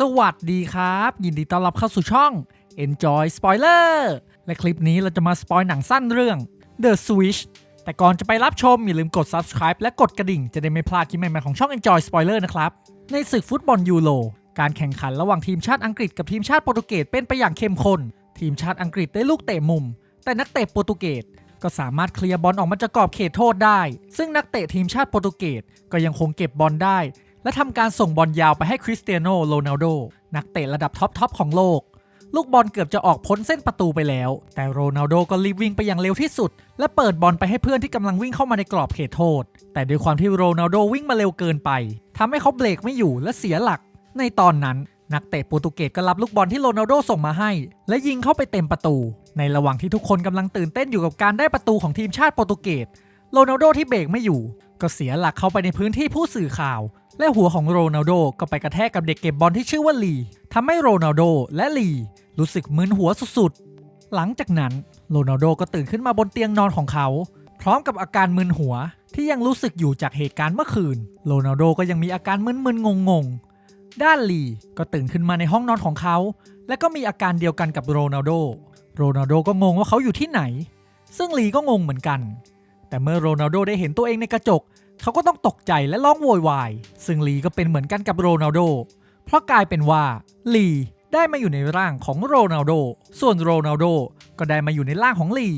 สวัสดีครับ ยินดีต้อนรับเข้าสู่ช่อง Enjoy Spoiler และคลิปนี้เราจะมาสปอยหนังสั้นเรื่อง The Switch แต่ก่อนจะไปรับชม อย่าลืมกด subscribe และกดกระดิ่ง จะได้ไม่พลาดคลิปใหม่ๆของช่อง Enjoy Spoiler นะครับ ในศึกฟุตบอลยูโรการแข่งขันระหว่างทีมชาติอังกฤษกับทีมชาติโปรตุเกสเป็นไปอย่างเข้มข้นทีมชาติอังกฤษได้ลูกเตะมุม แต่นักเตะโปรตุเกสก็สามารถเคลียร์บอลออกมาจากกรอบเขตโทษได้ ซึ่งนักเตะทีมชาติโปรตุเกสก็ยังคงเก็บบอลได้ และทำการส่งบอลยาวไปให้คริสเตียโนโรนัลโดนักเตะระดับท็อปทอปของโลก ลูกบอลเกือบจะออกพ้นเส้นประตูไปแล้ว แต่โรนัลโดก็รีบวิ่งไปอย่างเร็วที่สุด และเปิดบอลไปให้เพื่อนที่กำลังวิ่งเข้ามาในกรอบเขตโทษ แต่ด้วยความที่โรนัลโดวิ่งมาเร็วเกินไปทำให้เขาเบรกไม่อยู่และเสียหลัก ในตอนนั้นนักเตะโปรตุเกสก็รับลูกบอลที่โรนัลโดส่งมาให้ และยิงเข้าไปเต็มประตู ในระหว่างที่ทุกคนกำลังตื่นเต้นอยู่กับการได้ประตูของทีมชาติโปรตุเกสโรนัลโดที่เบรกไม่อยู่ ก็เสียหลักเข้าไปในพื้นที่ผู้สื่อข่าว และหัวของโรนัลโดก็ไปกระแทกกับเด็กเก็บบอลที่ชื่อว่าลีทำให้โรนัลโดและลีรู้สึกมึนหัวสุดๆ หลังจากนั้นโรนัลโดก็ตื่นขึ้นมาบนเตียงนอนของเขา พร้อมกับอาการมึนหัวที่ยังรู้สึกอยู่จากเหตุการณ์เมื่อคืน โรนัลโดก็ยังมีอาการมึนๆงงๆ ด้านลีก็ตื่นขึ้นมาในห้องนอนของเขา และก็มีอาการเดียวกันกับโรนัลโด โรนัลโดก็งงว่าเขาอยู่ที่ไหน ซึ่งลีก็งงเหมือนกัน แต่เมื่อโรนัลโดได้เห็นตัวเองในกระจก เขาก็ต้องตกใจและร้องโวยวาย ซึ่งลีก็เป็นเหมือนกันกับโรนัลโด เพราะกลายเป็นว่าลีได้มาอยู่ในร่างของโรนัลโด ส่วนโรนัลโดก็ได้มาอยู่ในร่างของลี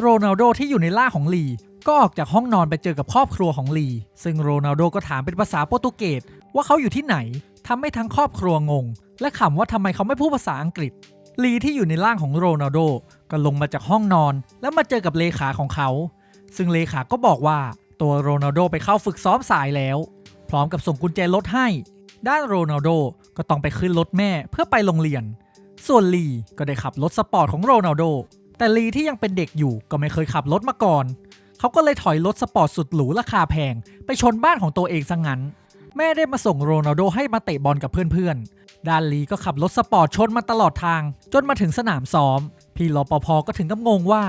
โรนัลโดที่อยู่ในร่างของลีก็ออกจากห้องนอนไปเจอกับครอบครัวของลี ซึ่งโรนัลโดก็ถามเป็นภาษาโปรตุเกสว่าเขาอยู่ที่ไหนทำให้ทั้งครอบครัวงง และขำว่าทำไมเขาไม่พูดภาษาอังกฤษ ลีที่อยู่ในร่างของโรนัลโดก็ลงมาจากห้องนอน แล้วมาเจอกับเลขาของเขา ซึ่งเลขาก็บอกว่า ตัวโรนัลโดไปเข้าฝึกซ้อมสายแล้ว พร้อมกับส่งกุญแจรถให้ ด้านโรนัลโดก็ต้องไปขึ้นรถแม่เพื่อไปโรงเรียน ส่วนลีก็ได้ขับรถสปอร์ตของโรนัลโด แต่ลีที่ยังเป็นเด็กอยู่ก็ไม่เคยขับรถมาก่อน เขาก็เลยถอยรถสปอร์ตสุดหรูราคาแพง ไปชนบ้านของตัวเองซะงงั้น แม่ได้มาส่งโรนัลโดให้มาเตะบอลกับเพื่อนๆ ด้านลีก็ขับรถสปอร์ตชนมาตลอดทาง จนมาถึงสนามซ้อม พี่รปภก็ถึงกับงงว่า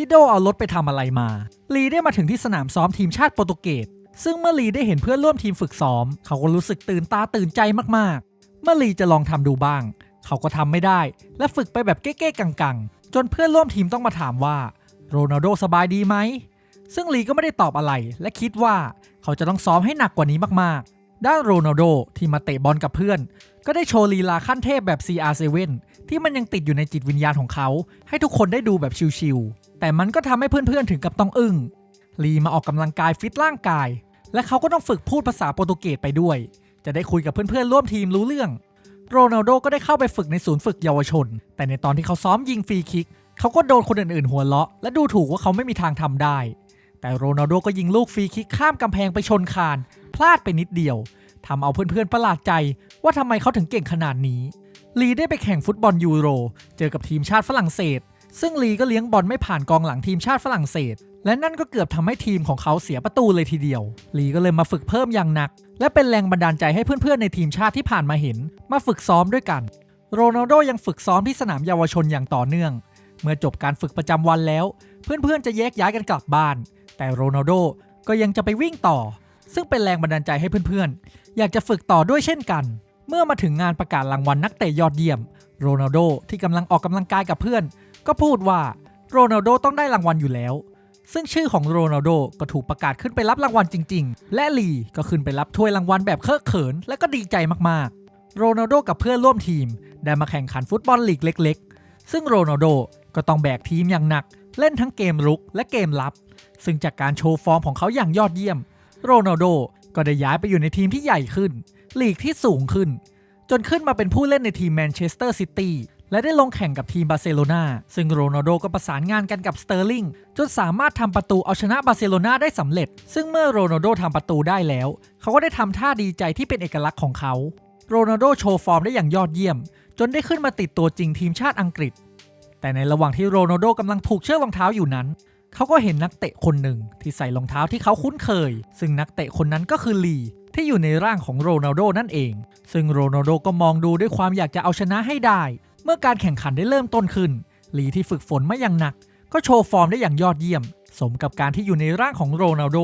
พี่โดเอารถไปทำอะไรมา ลีได้มาถึงที่สนามซ้อมทีมชาติโปรตุเกส ซึ่งเมื่อลีได้เห็นเพื่อนร่วมทีมฝึกซ้อม เขาก็รู้สึกตื่นตาตื่นใจมากๆ เมื่อลีจะลองทำดูบ้าง เขาก็ทำไม่ได้ และฝึกไปแบบเก้ๆกังๆ จนเพื่อนร่วมทีมต้องมาถามว่าโรนัลโดสบายดีไหม ซึ่งลีก็ไม่ได้ตอบอะไร และคิดว่าเขาจะต้องซ้อมให้หนักกว่านี้มากๆ ด้านโรนัลโดที่มาเตะบอลกับเพื่อน ก็ได้โชว์ลีลาขั้นเทพแบบ CR7 ที่มันยังติดอยู่ในจิตวิญญาณของเขา ให้ทุกคนได้ดูแบบชิลๆ แต่มันก็ทำให้เพื่อนๆถึงกับต้องอึ้งลีมาออกกำลังกายฟิตร่างกาย และเขาก็ต้องฝึกพูดภาษาโปรตุเกสไปด้วย จะได้คุยกับเพื่อนๆร่วมทีมรู้เรื่อง โรนัลโดก็ได้เข้าไปฝึกในศูนย์ฝึกเยาวชน แต่ในตอนที่เขาซ้อมยิงฟรีคิกเขาก็โดนคนอื่นๆ หัวเราะ และดูถูกว่าเขาไม่มีทางทำได้ แต่โรนัลโดก็ยิงลูกฟรีคิกข้ามกำแพงไปชนคาน พลาดไปนิดเดียวทำเอาเพื่อนๆประหลาดใจ ว่าทำไมเขาถึงเก่งขนาดนี้ลีได้ไปแข่งฟุตบอลยูโร เจอกับทีมชาติฝรั่งเศส ซึ่งลีก็เลี้ยงบอลไม่ผ่านกองหลังทีมชาติฝรั่งเศส และนั่นก็เกือบทำให้ทีมของเขาเสียประตูเลยทีเดียว ลีก็เลยมาฝึกเพิ่มอย่างหนัก และเป็นแรงบันดาลใจให้เพื่อนๆในทีมชาติที่ผ่านมาเห็น มาฝึกซ้อมด้วยกัน โรนัลโดยังฝึกซ้อมที่สนามเยาวชนอย่างต่อเนื่อง เมื่อจบการฝึกประจำวันแล้ว เพื่อนๆจะแยกย้ายกันกลับบ้าน แต่โรนัลโดก็ยังจะไปวิ่งต่อ ซึ่งเป็นแรงบันดาลใจให้เพื่อนๆ อยากจะฝึกต่อด้วยเช่นกัน เมื่อมาถึงงานประกาศรางวัลนักเตะยอดเยี่ยม โรนัลโดที่กำลังออกกำลังกายกับเพื่อน ก็พูดว่าโรนัลโดต้องได้รางวัลอยู่แล้ว ซึ่งชื่อของโรนัลโดก็ถูกประกาศขึ้นไปรับรางวัลจริง ๆ และลีก็ขึ้นไปรับถ้วยรางวัลแบบเคอะเขิน และก็ดีใจมากๆ โรนัลโดกับเพื่อนร่วมทีม ได้มาแข่งขันฟุตบอลลีกเล็ก ๆ ซึ่งโรนัลโดก็ต้องแบกทีมอย่างหนัก เล่นทั้งเกมรุกและเกมรับ ซึ่งจากการโชว์ฟอร์มของเขาอย่างยอดเยี่ยม โรนัลโดก็ได้ย้ายไปอยู่ในทีมที่ใหญ่ขึ้นลีกที่สูงขึ้น จนขึ้นมาเป็นผู้เล่นในทีมแมนเชสเตอร์ซิตี้และได้ลงแข่งกับทีมบาร์เซโลนาซึ่งโรนัลโดก็ประสานงานกันกับสเตอร์ลิงจนสามารถทำประตูเอาชนะบาร์เซโลนาได้สำเร็จ ซึ่งเมื่อโรนัลโดทำประตูได้แล้ว เขาก็ได้ทำท่าดีใจที่เป็นเอกลักษณ์ของเขา โรนัลโดโชว์ฟอร์มได้อย่างยอดเยี่ยม จนได้ขึ้นมาติดตัวจริงทีมชาติอังกฤษ แต่ในระหว่างที่โรนัลโดกำลังผูกเชือกรองเท้าอยู่นั้น เขาก็เห็นนักเตะคนหนึ่งที่ใส่รองเท้าที่เขาคุ้นเคย ซึ่งนักเตะคนนั้นก็คือลี ที่อยู่ในร่างของโรนัลโดนั่นเอง ซึ่งโรนัลโดก็มองดูด้วยความอยากจะเอาชนะให้ได้ เมื่อการแข่งขันได้เริ่มต้นขึ้น ลีที่ฝึกฝนมาอย่างหนัก ก็โชว์ฟอร์มได้อย่างยอดเยี่ยม สมกับการที่อยู่ในร่างของโรนัลโด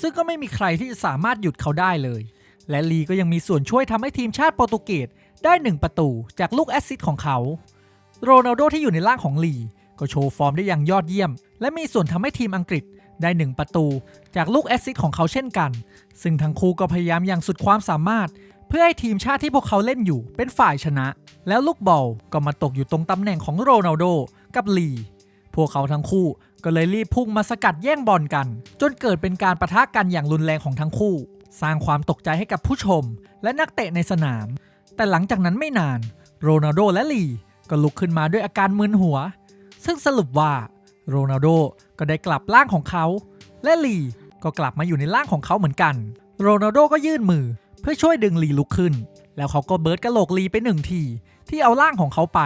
ซึ่งก็ไม่มีใครที่จะสามารถหยุดเขาได้เลย และลีก็ยังมีส่วนช่วยทำให้ทีมชาติโปรตุเกสได้ 1 ประตูจากลูกแอสซิสต์ของเขา โรนัลโดที่อยู่ในร่างของลีก็โชว์ฟอร์มได้อย่างยอดเยี่ยม และมีส่วนทำให้ทีมอังกฤษ ได้ 1 ประตู จากลูกแอสซิสของเขาเช่นกัน ซึ่งทั้งคู่ก็พยายามอย่างสุดความสามารถ เพื่อให้ทีมชาติที่พวกเขาเล่นอยู่เป็นฝ่ายชนะ แล้วลูกบอลก็มาตกอยู่ตรงตำแหน่งของโรนัลโดกับลีพวกเขาทั้งคู่ก็เลยรีบพุ่งมาสกัดแย่งบอลกัน จนเกิดเป็นการประทะกันอย่างรุนแรงของทั้งคู่ สร้างความตกใจให้กับผู้ชม และนักเตะในสนาม แต่หลังจากนั้นไม่นาน โรนัลโดและลีก็ลุกขึ้นมาด้วยอาการมึนหัว ซึ่งสรุปว่า โรนัลโดก็ได้กลับร่างของเขา และลีก็กลับมาอยู่ในร่างของเขาเหมือนกัน โรนัลโดก็ยื่นมือเพื่อช่วยดึงลีลุกขึ้น แล้วเขาก็เบิร์ดกระโหลกลีไปหนึ่งที ที่เอาร่างของเขาไป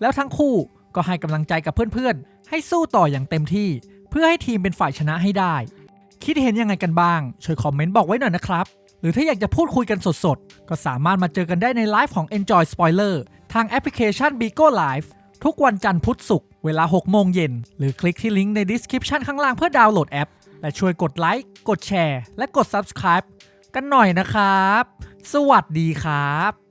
แล้วทั้งคู่ก็ให้กำลังใจกับเพื่อนๆ ให้สู้ต่ออย่างเต็มที่ เพื่อให้ทีมเป็นฝ่ายชนะให้ได้ คิดเห็นยังไงกันบ้าง ช่วยคอมเมนต์บอกไว้หน่อยนะครับ หรือถ้าอยากจะพูดคุยกันสดๆ ก็สามารถมาเจอกันได้ในไลฟ์ของ Enjoy Spoiler ทางแอปพลิเคชัน Bigo Live ทุกวันจันทร์พุธศุกร์ เวลา 6 โมงเย็น หรือคลิกที่ลิงก์ใน description ข้างล่างเพื่อดาวน์โหลดแอป และช่วยกดไลค์ กดแชร์ และกด subscribe กันหน่อยนะครับ สวัสดีครับ